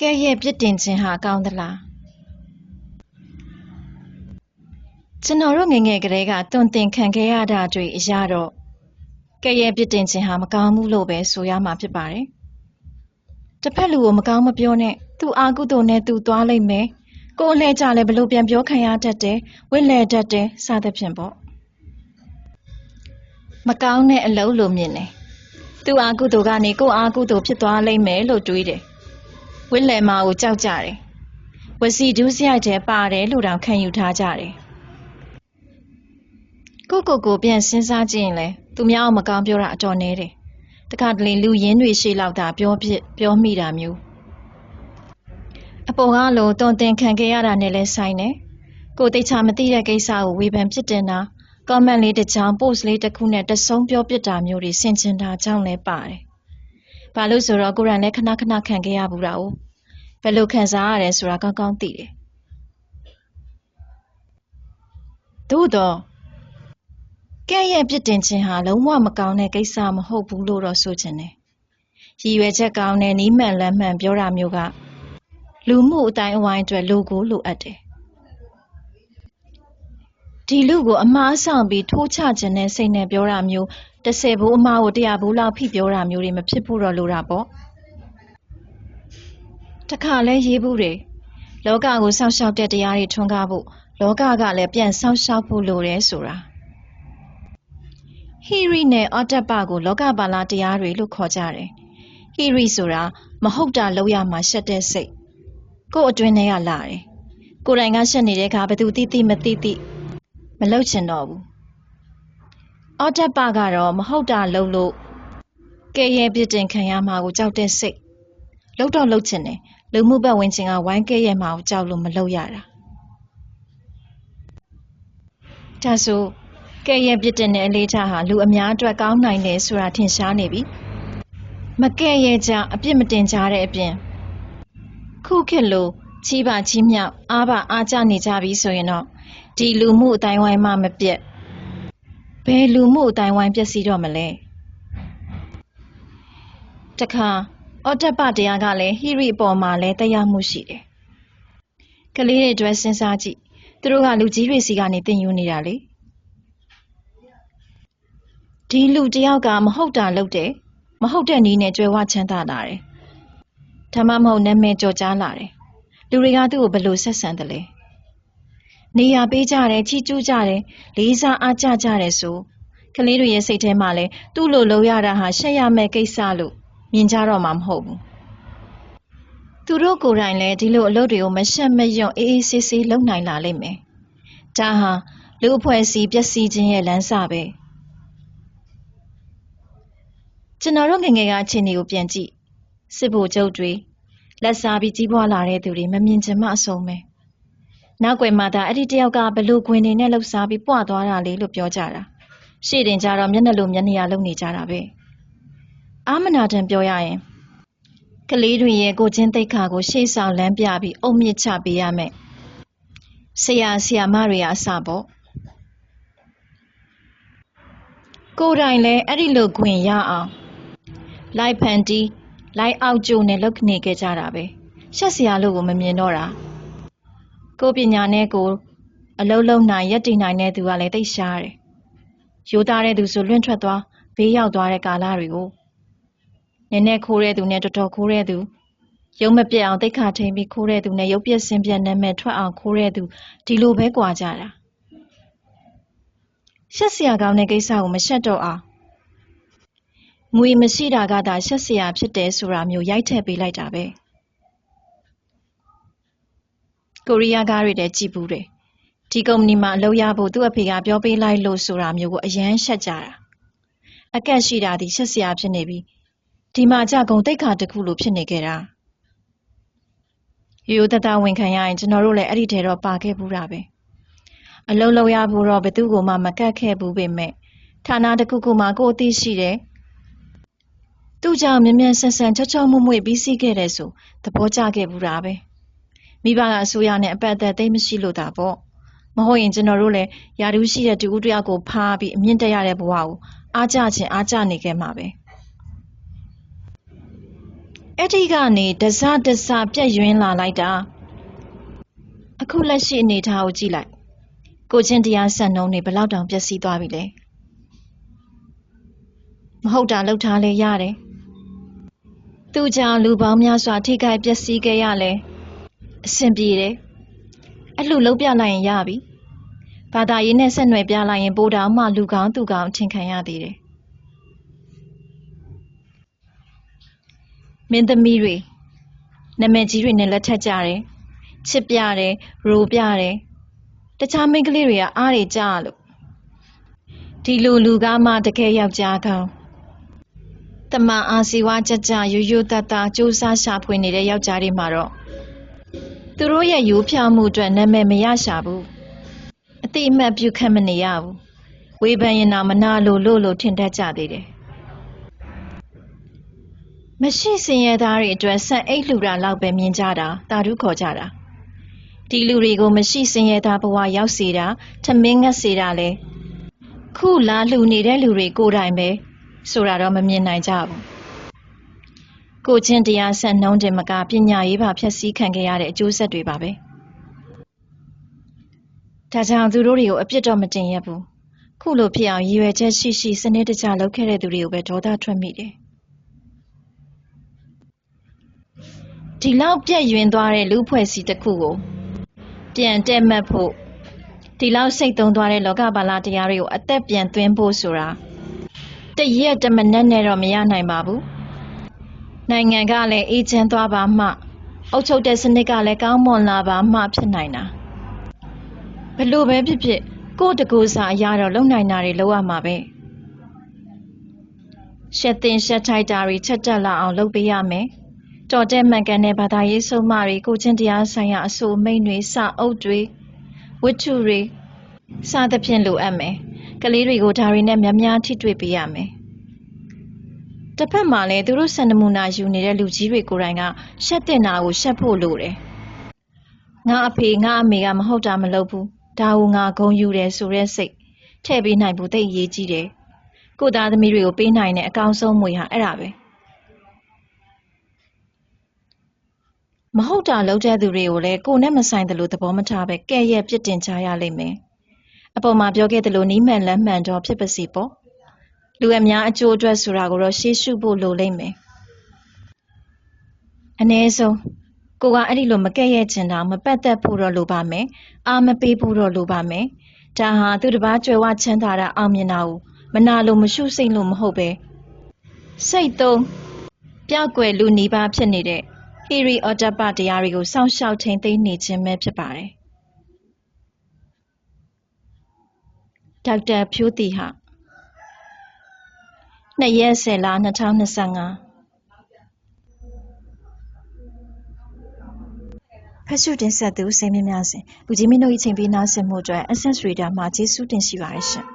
ကဲရဲ့ပြစ်တင်ခြင်းဟာကောင်းသလားကျွန်တော်တို့ငယ်ငယ်ကလေးကတွင်တင်ခံခဲ့ရတာတွေအရာတော့ကဲရဲ့ပြစ်တင်ခြင်းဟာမကောင်းဘူးလို့ပဲဆိုရမှာဖြစ်ပါတယ်တစ်ဖက်လူကိုမကောင်းမပြောနဲ့သူအာကုသို့နဲ့သူသွားလိမ့်မယ်ကိုယ်အလဲကြလဲဘလို့ပြန်ပြောခံရတတ်တယ်ဝိလဲတတ်တယ်စသဖြင့်ပေါ့မကောင်းတဲ့အလုံးလိုမြင်တယ်သူအာကုသို့ကနေကိုယ်အာကုသို့ဖြစ်သွားလိမ့်မယ်လို့တွေးတယ် ဝိလဲမာကိုကြောက်ကြတယ်ဝစီဒုစရိုက်တဲ့ပါတယ်လို့တောင်ခံယူထားကြတယ်ကိုကိုကိုပြန်စဉ်းစားကြည့်ရင်လေသူများအောင်မကောင်းပြောတာအတော်နေတယ်တခါတလေလူရင်းတွေရှေ့လောက်တာပြောဖြစ်ပြောမိတာမျိုးအပေါ်ကလိုတုံတင်ခံခဲ့ရတာနဲ့လဲဆိုင်တယ်ကိုတိတ်ချမသိတဲ့ကိစ္စကိုဝေဖန်ဖြစ်တင်တာ comment လေးတစ်ချောင်း post လေးတစ်ခုနဲ့တဆုံးပြောပြတာမျိုးတွေဆင်ခြင်တာကြောင့်လဲပါတယ်။ဘာလို့ဆိုတော့ကိုရန်လည်းခဏခဏခံခဲ့ရဘူးတာ哦။ ဘယ်လိုခံစားရတယ်ဆိုတာကောင်းကောင်းသိတယ်။သို့တော့ကဲ့ရဲ့ပြစ်တင်ခြင်းဟာလုံးဝမကောင်းတဲ့ကိစ္စမဟုတ်ဘူးလို့တော့ဆိုချင်တယ်။ရည်ရွယ်ချက်ကောင်းတဲ့နီးမှန်လမ်းမှန်ပြောတာမျိုးကလူမှုအတိုင်းအဝိုင်းအတွက်လိုကိုလိုအပ်တယ်ဒီလူကိုအမားဆောင်ပြီးထိုးချခြင်းနဲ့စိတ်နဲ့ပြောတာမျိုး30ဘိုးအမားကို100ဘိုးလောက်ဖိပြောတာမျိုးတွေမဖြစ်ဖို့တော့လိုတာပေါ့ တခါလဲရေးဘူးတယ်လောကကိုစောင့်ရှောက်တဲ့တရားတွေထွန်းကားဖို့လောကကလည်းပြန်စောင့်ရှောက်ဖို့လိုတယ်ဆိုတာဟီရီနဲ့အော်တက်ပကိုလောကပါလာတရားတွေလို့ခေါ်ကြတယ်ဟီရီဆိုတာမဟုတ်တာလောက်ရမှာရှက်တဲ့စိတ်ကို့အတွင်းထဲကလာတယ်ကိုယ်တိုင်ကရှက်နေတဲ့အခါဘယ်သူသိသိမသိသိမလှုပ်ချင်တော့ဘူးအော်တက်ပကတော့မဟုတ်တာလှုပ်လို့ကဲရဲပြစ်တင်ခံရမှာကိုကြောက်တဲ့စိတ်လှုပ်တော့လှုပ်ချင်တယ် လူမှုဘက်ဝင်ခြင်းကဝိုင်းကဲရဲမှာကိုကြောက်လို့မလှုပ်ရတာဒါဆိုကဲရဲပြစ်တင်တဲ့အလေးထားဟာလူအများအတွက်ကောင်းနိုင်တယ်ဆိုတာထင်ရှားနေပြီမကဲ့ရဲ့ကြအပြစ်မတင်ကြတဲ့အပြင်ခုခေတ်လိုချီးပါချီးမြှောက်အားပါအားကြနေကြပြီဆိုရင်တော့ဒီလူမှုအတိုင်းဝိုင်းမှမပြတ်ဘယ်လူမှုအတိုင်းဝိုင်းပြည့်စည်တော့မလဲတခါ အော်တက်ပတရားကလည်းဟီရီအပေါ်မှာလည်းတရားမှုရှိတယ်ကလေးတွေအတွက်စဉ်းစားကြည့်သူတို့ကလူကြီးတွေစီကနေတင်ယူနေတာလေဒီလူတယောက်ကမဟုတ်တာလုပ်တယ်မဟုတ်တဲ့နည်းနဲ့ကြွယ်ဝချမ်းသာလာတယ်ဒါမှမဟုတ်နာမည်ကျော်ကြားလာတယ်လူတွေကသူ့ကိုဘယ်လိုဆက်ဆံတယ်လဲနေရာပေးကြတယ်ချီးကျူးကြတယ်လေးစားအားကြကြတယ်ဆိုကလေးတွေရဲ့စိတ်ထဲမှာလဲသူ့လိုလုပ်ရတာဟာရှက်ရမယ့်ကိစ္စလို့ မြင်ကြတော့မှာမဟုတ်ဘူးသူတို့ကိုယ်တိုင်လည်းဒီလိုအလုပ်တွေကိုမရှက်မယွန့်အေးအေးဆေးဆေးလုပ်နိုင်လာလိမ့်မယ်ဒါဟာလူအဖွဲ့အစည်းပျက်စီးခြင်းရဲ့လမ်းစပဲကျွန်တော်တို့ငငယ်ကအခြေအနေကိုပြန်ကြည့်စစ်ဗိုလ်ချုပ်တွေလက်စားပြီးကြီးပွားလာတဲ့သူတွေမမြင်ချင်မှအဆုံးပဲနောက်ွယ်မှာဒါအဲ့ဒီတယောက်ကဘလို့ခွင်နေနဲ့လှုပ်ရှားပြီးပွားသွားတာလေလို့ပြောကြတာရှေ့တင်ကြတော့မျက်နှာလိုမျက်နှာလုံနေကြတာပဲ အာမနာတန်ပြောရရင်ကလေးတွေရဲ့ကိုချင်းတိတ်ခါကိုရှေ့ဆောင်လမ်းပြပြီးအုံမြင့်ချပေးရမယ်ဆရာဆရာမတွေအစပေါ့ကိုယ်တိုင်လည်းအဲ့ဒီလိုခွင်ရအောင်လိုက်ဖန်တီးလိုက်အောက်ကျိုးနဲ့လုတ်နေခဲ့ကြတာပဲရှက်စရာလို့ကိုမမြင်တော့တာကိုပညာနဲ့ကိုအလုံးလုံးနိုင်ရက်တည်နိုင်တဲ့သူကလည်းသိရှားတယ်ရိုးသားတဲ့သူဆိုလွင့်ထွက်သွားဘေးရောက်သွားတဲ့ကာလတွေကို နည်းနည်းခိုးတဲ့သူနဲ့တော်တော်ခိုးတဲ့သူရုံမပြတ်အောင်တိတ်ခါထိန်ပြီးခိုးတဲ့သူနဲ့ရုပ်ပြက်စင်ပြက်နာမည်ထွက်အောင်ခိုးတဲ့သူဒီလိုပဲကြွာကြတာရှက်စရာကောင်းတဲ့ကိစ္စကိုမရှက်တော့အောင်ငွေမရှိတာကသာရှက်စရာဖြစ်တယ်ဆိုတာမျိုးရိုက်ထည့်ပေးလိုက်တာပဲကိုရီးယားကားတွေတည်းကြည့်ဘူးတယ်ဒီကုမ္ပဏီမှာအလုပ်ရဖို့သူ့အဖေကပြောပေးလိုက်လို့ဆိုတာမျိုးကိုအယမ်းရှက်ကြတာအကက်ရှိတာဒီရှက်စရာဖြစ်နေပြီ ဒီမှာကြကုံတိတ်ခါတစ်ခုလိုဖြစ်နေခဲ့တာရိုးရိုးတတဝင်ခံရရင်ကျွန်တော်တို့လည်းအဲ့ဒီထဲတော့ပါခဲ့ဘူးတာပဲအလုံးလုံးရဖို့တော့ဘယ်သူမှမကတ်ခဲ့ဘူးပေမဲ့ဌာနတစ်ခုခုမှာကိုအသိရှိတယ်သူ့ကြောင့်မြ мян ဆန်ဆန်ချောချောမွေ့မွေ့ပြီးစီးခဲ့တယ်ဆိုသဘောကျခဲ့ဘူးတာပဲမိဘကအစိုးရနဲ့အပတ်အသက်သိမရှိလို့တာပေါ့မဟုတ်ရင်ကျွန်တော်တို့လည်းယာတူးရှိတဲ့တူဦးတယောက်ကိုဖားပြီးအမြင့်တက်ရတဲ့ဘဝကိုအားကြခြင်းအားကြနေခဲ့မှာပဲ အဲ့ဒီကနေတစတစပြက်ယွင်းလာလိုက်တာအခုလက်ရှိအနေအထားကိုကြည့်လိုက်ကိုချင်းတရားဆက်နှုံးနေဘယ်လောက်တောင်ပျက်စီးသွားပြီလဲမဟုတ်တာလှုပ်ထားလဲရတယ်သူ့ကြောင့်လူပေါင်းများစွာထိခိုက်ပျက်စီးခဲ့ရလဲအဆင်ပြေတယ်အဲ့လိုလှုပ်ပြလိုက်ရင်ရပြီဘာသာရေးနဲ့ဆက်နွယ်ပြလိုက်ရင်ပိုတောင်မှလူကောင်းသူကောင်းအထင်ခံရသေးတယ် မင်းသမီးတွေနာမည်ကြီးတွေနဲ့လက်ထပ်ကြတယ်ချစ်ပြတယ်ရိုပြတယ်တခြားမိန်းကလေးတွေကအားတွေကြားလို့ဒီလူလူကားမှတကယ်ယောက်ျားကောင်းတမန်အာစီဝါကြကြရိုးရိုးသားသားစူးစမ်းရှာဖွေနေတဲ့ယောက်ျားတွေမှာတော့သူတို့ရဲ့ရိုးဖြောင်းမှုအတွက်နာမည်မရရှာဘူးအတိအမှတ်ပြုခတ်မနေရဘူးဝေဖန်ရင်တော့မနာလိုလို့လို့ထင်တတ်ကြသေးတယ် မရှိစင်ရသားတွေအတွက်ဆန်အိတ်လှူတာလောက်ပဲမြင်ကြတာတာဓုခေါ်ကြတာဒီလူတွေကိုမရှိစင်ရသားဘဝရောက်စေတာထမင်းငတ်စေတာလဲခုလာလှူနေတဲ့လူတွေကိုယ်တိုင်ပဲဆိုတာတော့မမြင်နိုင်ကြဘူးကိုချင်းတရားဆက်နှုံးတင်မကပညာရေးပါဖြည့်ဆည်းခံခဲ့ရတဲ့အကျိုးဆက်တွေပါပဲဒါကြောင့်သူတို့တွေကိုအပြစ်တော့မတင်ရဘူးခုလိုဖြစ်အောင်ရည်ရွယ်ချက်ရှိရှိစနစ်တကျလုပ်ခဲ့တဲ့သူတွေကိုပဲဒေါသထွက်မိတယ် ဒီလောက်ပြည့်ယွင်သွားတဲ့လူဖွဲ့စည်းတစ်ခုကိုပြန်တက်မှတ်ဖို့ဒီလောက်စိတ်သုံးသွားတဲ့လောကပါလာတရားတွေကိုအသက်ပြန်သွင်းဖို့ဆိုတာတရက်တမနက်နဲ့တော့မရနိုင်ပါဘူးနိုင်ငံကလည်းအေးချမ်းသွားပါမှအုပ်ချုပ်တဲ့စနစ်ကလည်းကောင်းမွန်လာပါမှဖြစ်နိုင်တာဘလို့ပဲဖြစ်ဖြစ်ကိုယ့်တကူစာအရာတော့လုံနိုင်တာတွေလောက်ရမှာပဲရှက်တင်ရှက်ထိုက်တာတွေချက်တက်လာအောင်လုပ်ပေးရမယ် တော်တဲ့မှန်ကန်တဲ့ဘာသာရေးဆုံးမတွေကိုချင်းတရားဆိုင်ရာအဆိုအမိန့်တွေစာအုပ်တွေဝတ္ထုတွေစသဖြင့်လိုအပ်မယ်ကလေးတွေကိုဒါတွေနဲ့များများထိတွေ့ပေးရမယ်တစ်ဖက်မှာလည်းသူတို့စံနမူနာယူနေတဲ့လူကြီးတွေကိုယ်တိုင်ကရှက်တင်တာကိုရှက်ဖို့လိုတယ်ငါအဖေငါအမေကမဟုတ်တာမလုပ်ဘူးဒါကိုငါဂုံယူတယ်ဆိုတဲ့စိတ်ထည့်ပေးနိုင်ဖို့တိတ်အရေးကြီးတယ်ကိုသားသမီးတွေကိုပေးနိုင်တဲ့အကောင်းဆုံးမွေဟာအဲ့ဒါပဲ မဟုတ်တာလုပ်တဲ့သူတွေကိုလည်းကိုနဲ့မဆိုင်တယ်လို့သဘောမထားပဲကဲ့ရဲ့ပြစ်တင်ချရလိမ့်မယ်အပေါ်မှာပြောခဲ့သလိုနီးမှန်လမ်းမှန်တော့ဖြစ်ပါစီပေါ့လူအများအကျိုးအတွက်ဆိုတာကိုတော့ရှေးရှုဖို့လိုလိမ့်မယ်အ ਨੇ ဆုံးကိုကအဲ့ဒီလိုမကဲ့ရဲ့ချင်တာမပတ်သက်ဖို့တော့လိုပါမယ်အာမပေးဖို့တော့လိုပါမယ်ဒါဟာသူတစ်ပါးကြွယ်ဝချမ်းသာတာအောင်မြင်တာကိုမနာလို့မရှုစိတ်လို့မဟုတ်ပဲစိတ်သုံးပျောက်ကွယ်လူနီးပါးဖြစ်နေတဲ့ ဟီရီအော်တပတရားတွေကိုစောင့်ရှောက်ထိန်သိမ်းနေခြင်းပဲဖြစ်ပါတယ်ဒေါက်တာဖြိုးတီဟာ2ရက်10လ2025ဖက်ရှုတင်ဆက်သူစိတ်မြင့်များစဉ်လူကြီးမင်းတို့၏ချိန်ပေးနားဆင်မှုအတွက် Access Reader မှာကျေးဇူးတင်ရှိပါတယ်ရှင်